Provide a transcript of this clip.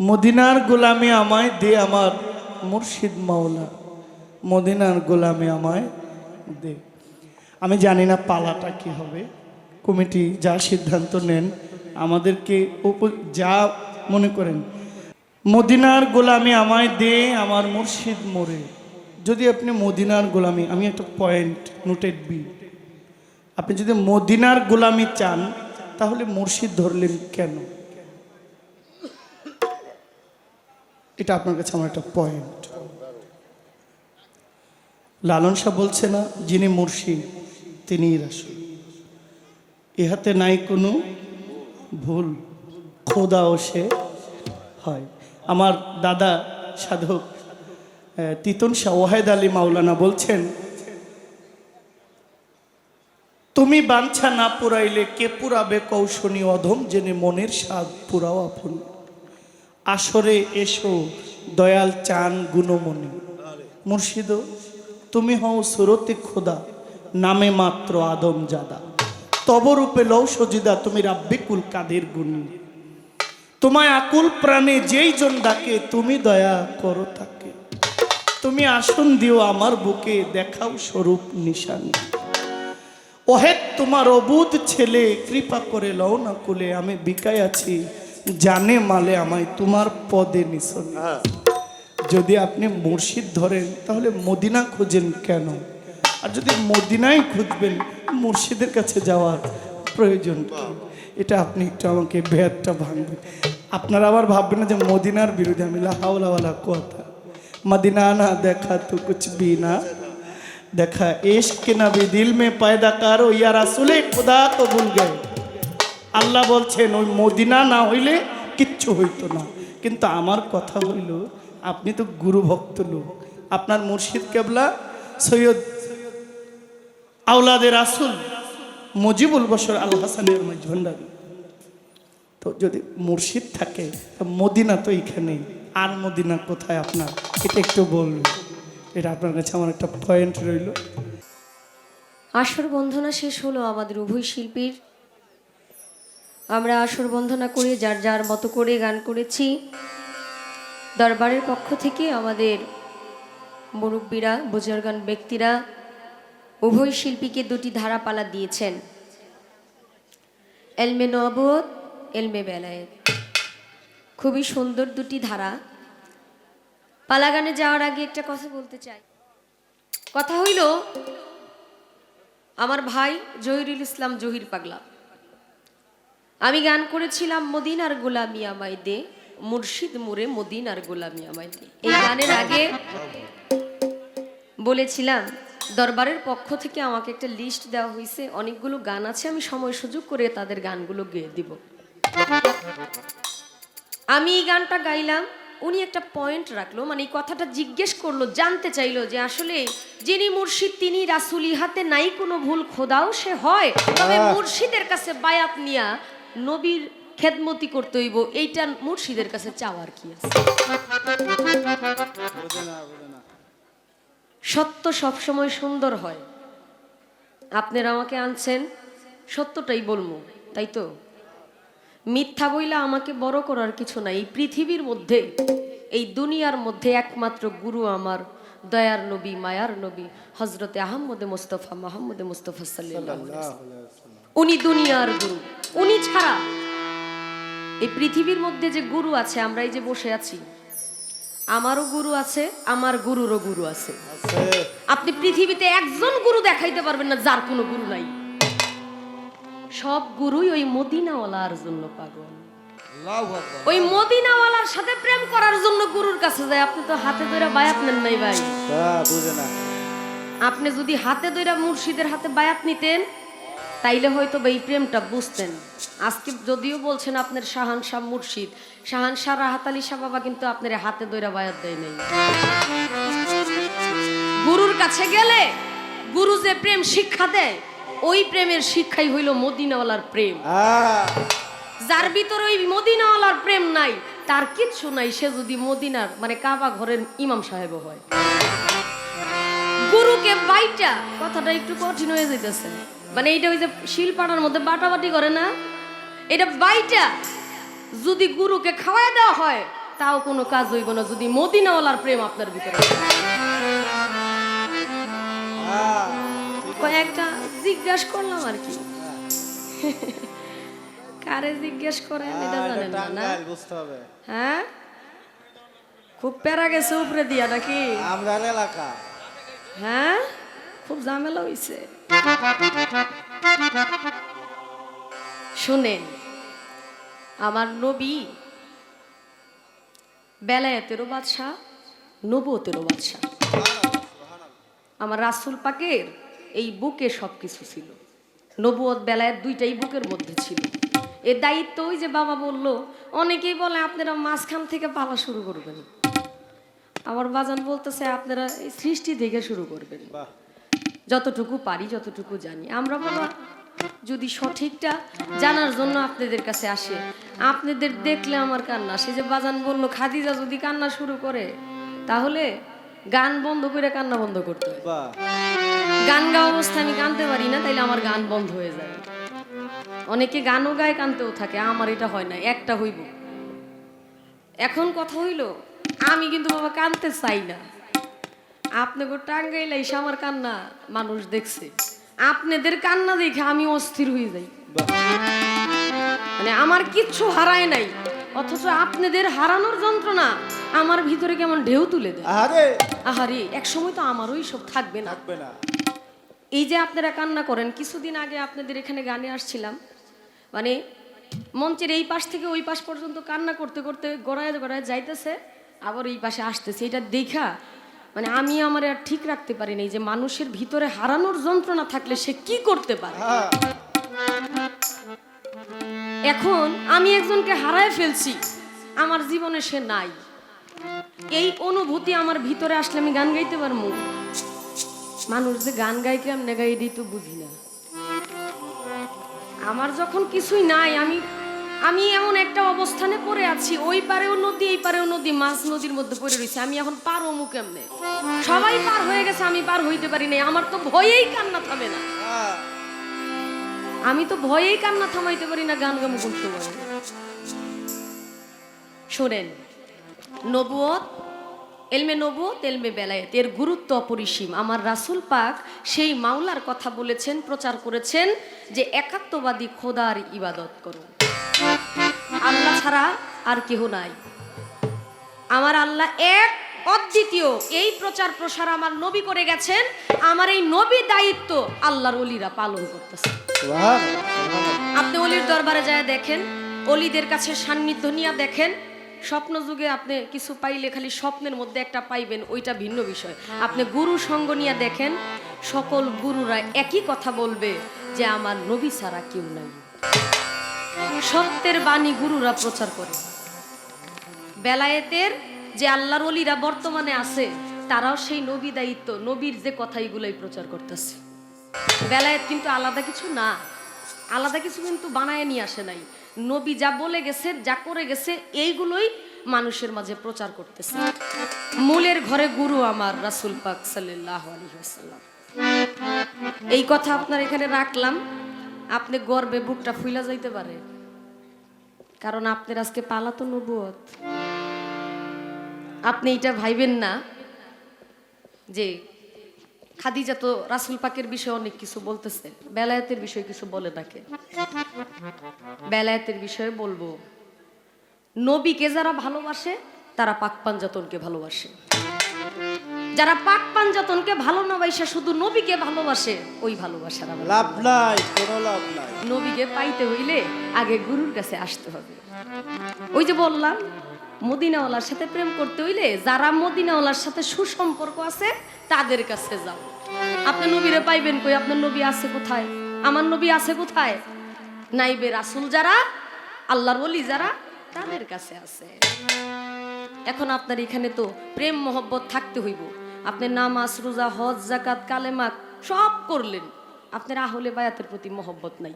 মদিনার গোলামি আমায় দে। আমার মুর্শিদ মাওলা। মদিনার গোলামি আমায় দে। আমি জানি না পালাটা কি হবে। কমিটি যা সিদ্ধান্ত নেন, আমাদেরকে যা মনে করেন মদিনার গোলামি আমায় দে, আমার মুর্শিদ মোরে। যদি আপনি মদিনার গোলামি, আমি একটা পয়েন্ট নোটেড বি আপনি যদি মদিনার গোলামি চান, তাহলে মুর্শিদ ধরলেন কেন? এটা আপনার কাছে আমার একটা পয়েন্ট লালন শাহ বলছে না, যিনি মুর্শিদ, তিনিই রাসুল। ইহাতে নাই কোনো ভুল, খোদাও সে হয়। আমার দাদা সাধক তিতন শাহ ওয়াহেদ আলী মাওলানা বলছেন, তুমি বাঞ্ছা না পুরাইলে কে পুরাবে কৌশনী অধম জেনে মনের স্বাদ পুরাও আপন। আসরে এসো দয়াল চান গুণমণি। মুর্শিদ, তুমি হও সুরতে খোদা, নামে মাত্র আদম জাদা। তবরূপে লও সজিদা, তুমি রাব্বিকুল কাদের গুণী। তোমায় আকুল প্রাণে যেই জন ডাকে তুমি দয়া করো তাকে। তুমি আসন দিও আমার বুকে দেখাও স্বরূপ নিশানি। ওহেদ তোমার অবুধ ছেলে কৃপা করে লও না কুলে আমি বিকায় আছি জানে মালে আমায় তোমার পদে নিশন। যদি আপনি মুর্শিদ ধরেন তাহলে মদিনা খুঁজেন কেন? আর যদি মদিনাই খুঁজবেন মুর্শিদের কাছে যাওয়ার প্রয়োজন? এটা আপনি একটু আমাকে বেয়ারটা ভাঙবেন। আপনারা আবার ভাববেন না যে মদিনার বিরুদ্ধে আমি লাহাওয়ালা কথা মদিনা না দেখা তো কুছ भी না देखा इश्क के नबी दिल में पैदा करो या रसूले खुदा तो भूल गए আল্লাহ বলছেন ওই মদিনা না হইলে কিচ্ছু হইতো না কিন্তু আমার কথা হইল আপনি তো গুরু ভক্ত লোক আপনার মুর্শিদ কেবলা সৈয়দ আউলাদের আসুল মুজিবুল বসর আল হাসানের ভান্ডারী তো যদি মুর্শিদ থাকে মদিনা তো এইখানেই। আর মদিনা কোথায় আপনার? এটা একটু বলবেন এটা আপনার কাছে আমার একটা পয়েন্ট রইল। আসর বন্ধনা শেষ হলো আমাদের উভয় শিল্পীর। আমরা আসর বন্ধনা করে যার যার মতো করে গান করেছি। দরবারের পক্ষ থেকে আমাদের মুরব্বীরা, বুজুর্গান ব্যক্তিরা উভয় শিল্পীকে দুটি ধারাপালা দিয়েছেন। এলমে নবত এলমে বেলায়েত। খুবই সুন্দর দুটি ধারা। পালাগানে যাওয়ার আগে একটা কথা বলতে চাই। কথা হইল, আমার ভাই জহিরুল ইসলাম জহির পাগলা। আমি গান করেছিলাম মদিনার গোলামি আমায় দে মুর্শিদ মুরে মদিনার গোলামি আমায় দে এই গানের আগে বলেছিলাম, দরবারের পক্ষ থেকে আমাকে একটা লিস্ট দেওয়া হয়েছে অনেকগুলো গান আছে, আমি সময় সুযোগ করে তাদের গানগুলো গেয়ে দিব। আমি এই গানটা গাইলাম উনি একটা পয়েন্ট রাখল মানে এই কথাটা জিজ্ঞেস করল জানতে চাইলো যে আসলে যিনি মুর্শিদ তিনি রাসুল ইহাতে নাই কোনো ভুল খোদাও সে হয়। তবে মুর্শিদের কাছে বায়াত নিয়া নবীর খেদমতি করতে হইব এইটা মুর্শিদের কাছে চাওয়ার কি আছে? সত্য সবসময় সুন্দর হয়। আপনারা আমাকে আনছেন সত্যটাই বলব তাই তো? মিথ্যা বইলা আমাকে বড় করার কিছু নাই। এই পৃথিবীর মধ্যে এই দুনিয়ার মধ্যে একমাত্র গুরু আমার দয়ার নবী মায়ার নবী হজরতে আহম্মদে মুস্তফা মোহাম্মদে মুস্তফা ওয়াসাল্লাম। উনি দুনিয়ার গুরু। উনি ছাড়া এই পৃথিবীর মধ্যে যে গুরু আছে আমরা এই যে বসে আছি আমারও গুরু আছে আমার গুরুরও গুরু আছে। আপনি পৃথিবীতে একজন গুরু দেখাইতে পারবেন না যার কোনো গুরু নাই। সব গুরুই ওই মদিনাওয়ালার জন্য পাগল। ওই মদিনাওয়ালার সাথে প্রেম করার জন্য গুরুর কাছে যায়। আপনি তো হাতে ধরে বায়াত নেন নাই ভাই। বুঝে না। আপনি যদি হাতে ধরে মুর্শিদের হাতে বায়াত নিতেন তাইলে হয়তো এই প্রেমটা বুঝতেন। আজকে যদিও বলছেন আপনার শাহান শাহ মুর্শিদ শাহান শাহ রাহাত আলী শাহ বাবা কিন্তু আপনার হাতে ধরে বায়াত দেয় নাই। গুরুর কাছে গেলে গুরু যে প্রেম শিক্ষা দেয় ওই প্রেমের শিক্ষাই হইল মদিনাওয়ালার প্রেম। যার ভিতরে ওই মদিনাওয়ালার প্রেম নাই তার কিচ্ছু নাই সে যদি মদিনার মানে কাবা ঘরের ইমাম সাহেব হয়। গুরুকে বাইটা কথাটা একটু কঠিন হয়ে যেতেছে মানে এইটা ওই যে শিলপাড়ার মধ্যে বাটাবাটি করে না? এটা বাইটা যদি গুরুকে খাওয়াই দেওয়া হয় তাও কোনো কাজ হইব না যদি মদিনাওয়ালার প্রেম আপনার ভিতরে। কয়েকটা জিজ্ঞাসা করলাম আর কি। কারে জিজ্ঞেস করেন এটা হ্যাঁ, জানেন না না? বুঝতে হবে। হ্যাঁ? খুব প্যারা গেছে উপরে দিয়া নাকি? আমরার এলাকা। হ্যাঁ? খুব ঝামেলা হইছে। শোনেন আমার নবী বেলায়েতেরও বাদশাহ নবতেরও বাদশাহ। আমার রাসুল পাকের এই বুকে সব কিছু ছিল। নবুয়ত বেলায় দুইটাই বুকের মধ্যে ছিল। এর দায়িত্ব ওই যে বাবা বলল অনেকেই বলে আপনারা মাঝখান থেকে পালা শুরু করবেন। আমার বাজান বলতেছে আপনারা এই সৃষ্টি থেকে শুরু করবেন। যতটুকু পারি যতটুকু জানি। আমরা বাবা যদি সঠিকটা জানার জন্য আপনাদের কাছে আসে আপনাদের দেখলে আমার কান্না। সে যে বাজান বলল খাদিজা যদি কান্না শুরু করে তাহলে গান বন্ধ করে কান্না বন্ধ করতে হয়। গান গাওয়া অবস্থায় আমি কানতে পারি না তাইলে আমার গান বন্ধ হয়ে যায়। অনেকে গানও গায় কানতেও থাকে আমার এটা হয় না একটা হইব। এখন কথা হইল আমি কিন্তু বাবা কানতে চাই না। আপনাকে টাঙ্গাইলে এসে আমার কান্না মানুষ দেখছে। আপনাদের কান্না দেখে আমি অস্থির হয়ে যাই। মানে আমার কিচ্ছু হারায় নাই অথচ আপনাদের হারানোর যন্ত্রণা আমার ভিতরে কেমন ঢেউ তুলে দেয়। আহারে! এক সময় তো আমারও সব থাকবে না। থাকবে না। এই যে আপনারা কান্না করেন, কিছুদিন আগে আপনাদের এখানে গানে আসছিলাম মানে মঞ্চের এই পাশ থেকে ওই পাশ পর্যন্ত কান্না করতে করতে গড়ায় গড়ায় যাইতেছে, আবার এই পাশে আসতেছে। এটা দেখা মানে আমি আমার আর ঠিক রাখতে পারিনি যে মানুষের ভিতরে হারানোর যন্ত্রণা থাকলে সে কি করতে পারে। এখন আমি একজনকে হারায় ফেলছি, আমার জীবনে সে নাই। এই অনুভূতি আমার ভিতরে আসলে আমি গান গাইতে পারব? মানুষ যে গান গাই কেমনে গাই তো বুঝি না। আমার যখন কিছুই নাই, আমি আমি এমন একটা অবস্থানে পড়ে আছি, ওই পারেও নদী, এই পারেও নদী মাছ নদীর মধ্যে পড়ে রয়েছে। আমি এখন পার হমু কেমনে? সবাই পার হয়ে গেছে, আমি পার হইতে পারি নাই। আমার তো ভয়েই কান্না থামে না। আমি তো ভয়েই কান্না থামাইতে পারি না, গান গামু কোন সময় শোনেন, নবুয়ত এলমে নবুয়ত এলমে বেলায়েত এর গুরুত্ব অপরিসীম। আমার রাসূল পাক সেই মাওলার কথা বলেছেন প্রচার করেছেন যে একাত্মবাদী খোদার ইবাদত করো আল্লাহ ছাড়া আর কেহ নাই। আমার আল্লাহ এক অদ্বিতীয়। এই প্রচার প্রসার আমার নবী করে গেছেন। আমার এই নবী দায়িত্ব আল্লাহর অলিরা পালন করতেছে। আপনি অলির দরবারে যায় দেখেন অলিদের কাছে সান্নিধ্য নিয়ে দেখেন স্বপ্ন যুগে আপনি কিছু পাইলে খালি স্বপ্নের মধ্যে একটা পাইবেন ওইটা ভিন্ন বিষয়। আপনি গুরু সঙ্গ নিয়ে দেখেন সকল গুরুরা একই কথা বলবে যে আমার নবী ছাড়া কেউ নাই। সত্যের বাণী গুরুরা প্রচার করে। বেলায়েতের যে আল্লাহর অলিরা বর্তমানে আছে তারাও সেই নবী দায়িত্ব নবীর যে কথা এগুলোই প্রচার করতেছে। বেলায়েত কিন্তু আলাদা কিছু না। আলাদা কিছু কিন্তু বানায় নিয়ে আসে নাই। নবী যা বলে গেছে, যা করে গেছে, এইগুলোই মানুষের মাঝে প্রচার করতেছে। মূলের ঘরে গুরু আমার রাসুল পাক সাল্লাহ আলী এই কথা আপনার এখানে রাখলাম। আপনি গর্বে বুকটা ফুইলা যাইতে পারে। কারণ আপনার আজকে পালাতো নবুয়ত। আপনি এটা ভাইবেন না যে খাদিজা তো রাসুল পাকের বিষয়ে অনেক কিছু বলতেছে। বেলায়েতের বিষয়ে কিছু বলে নাকে? বেলায়েতের বিষয়ে বলব। নবীকে যারা ভালোবাসে তারা পাক পাঞ্জাতনকে ভালোবাসে। যারা পাক পাঞ্জাতনকে ভালো না বাইসা শুধু নবীকে ভালোবাসে ওই ভালোবাসার লাভ নাই কোনো লাভ নাই। নবীকে পাইতে হইলে আগে গুরুর কাছে আসতে হবে। ওই যে বললাম মদিনাওয়ালার সাথে প্রেম করতে হইলে যারা মদিনাওয়ালার সাথে সুসম্পর্ক আছে, তাদের কাছে যাও। আপনি নবীরে পাইবেন কই? আপনার নবী আছে কোথায়? আমার নবী আছে কোথায়? নাইবে রাসুল যারা, আল্লাহর ওলি যারা, তাদের কাছে আছে। এখন আপনার এখানে তো প্রেম, মহব্বত থাকতে হইব। আপনি নামাজ, রোজা, হজ জাকাত কালেমা সব করলেন। আপনার আহলে বায়াতের প্রতি মহব্বত নাই।